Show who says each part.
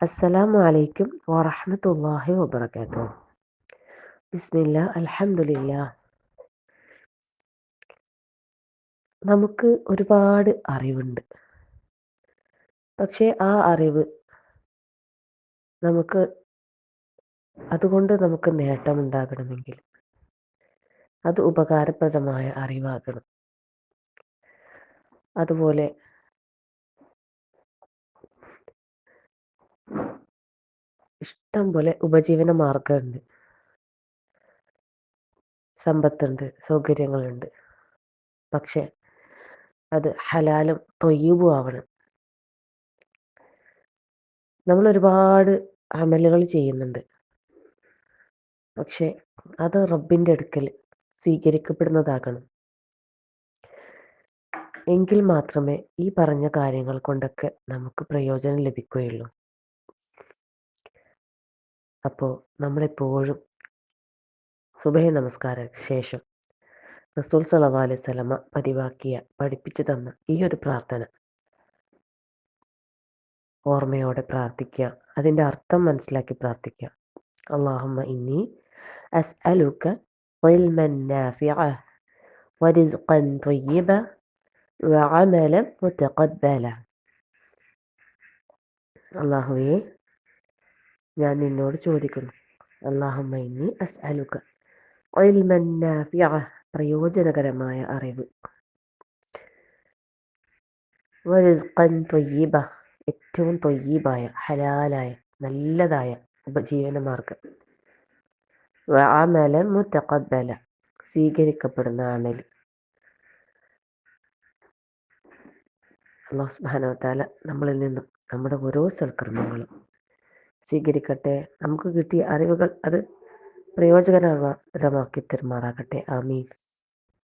Speaker 1: അസ്സലാമു അലൈക്കും വറഹ്മത്തുള്ളാഹി വബറകാതുഹു. ബിസ്മില്ല അലഹമില്ല നമുക്ക് ഒരുപാട് അറിവുണ്ട്. പക്ഷേ ആ അറിവ് നമുക്ക് അതുകൊണ്ട് നമുക്ക് നേട്ടമുണ്ടാകണമെങ്കിൽ അത് ഉപകാരപ്രദമായ അറിവാകണം. അതുപോലെ ഇഷ്ടം പോലെ ഉപജീവന മാർഗമുണ്ട് സമ്പത്തുണ്ട് സൗകര്യങ്ങളുണ്ട്. പക്ഷെ അത് ഹലാലും തൊയ്യബും ആവണം. നമ്മൾ ഒരുപാട് അമലുകൾ ചെയ്യുന്നുണ്ട്. പക്ഷെ അത് റബ്ബിന്റെ അടുക്കൽ സ്വീകരിക്കപ്പെടുന്നതാകണം. എങ്കിൽ മാത്രമേ ഈ പറഞ്ഞ കാര്യങ്ങൾ കൊണ്ടൊക്കെ നമുക്ക് പ്രയോജനം ലഭിക്കുകയുള്ളൂ. അപ്പോൾ നമ്മളെപ്പോഴും സുബഹ നമസ്കാര ശേഷം റസൂൽ സലഹ് അലൈഹി സ്വലമ പതിവാക്കിയ പഠിപ്പിച്ചു തന്ന ഈ ഒരു പ്രാർത്ഥന ഓർമ്മയോടെ പ്രാർത്ഥിക്കുക അതിൻ്റെ അർത്ഥം മനസ്സിലാക്കി പ്രാർത്ഥിക്കുക അള്ളാഹുമ്മ ഇന്നി അസ്അലുക علما نافعا ورزقا طيبا وعملا متقبلا അള്ളാഹുവേ ഞാൻ നിന്നോട് ചോദിക്കുന്നു. അള്ളാഹുമ്മി അസ് അലുക പ്രയോജനകരമായ അറിവ്. തൊയ്യീബ ഏറ്റവും തൊയ്യീബായ ഹലാലായ നല്ലതായ ഉപജീവനമാർഗം ആമല മുത്തക്കബല സ്വീകരിക്കപ്പെടുന്ന ആമൽ അള്ളാഹു സുബാനോ താല നമ്മളിൽ നിന്നും നമ്മുടെ ഓരോ സൽക്കർമ്മങ്ങളും സ്വീകരിക്കട്ടെ. നമുക്ക് കിട്ടിയ അറിവുകൾ അത് പ്രയോജനകരമാക്കി തെരുമാറാകട്ടെ. ആമീൻ.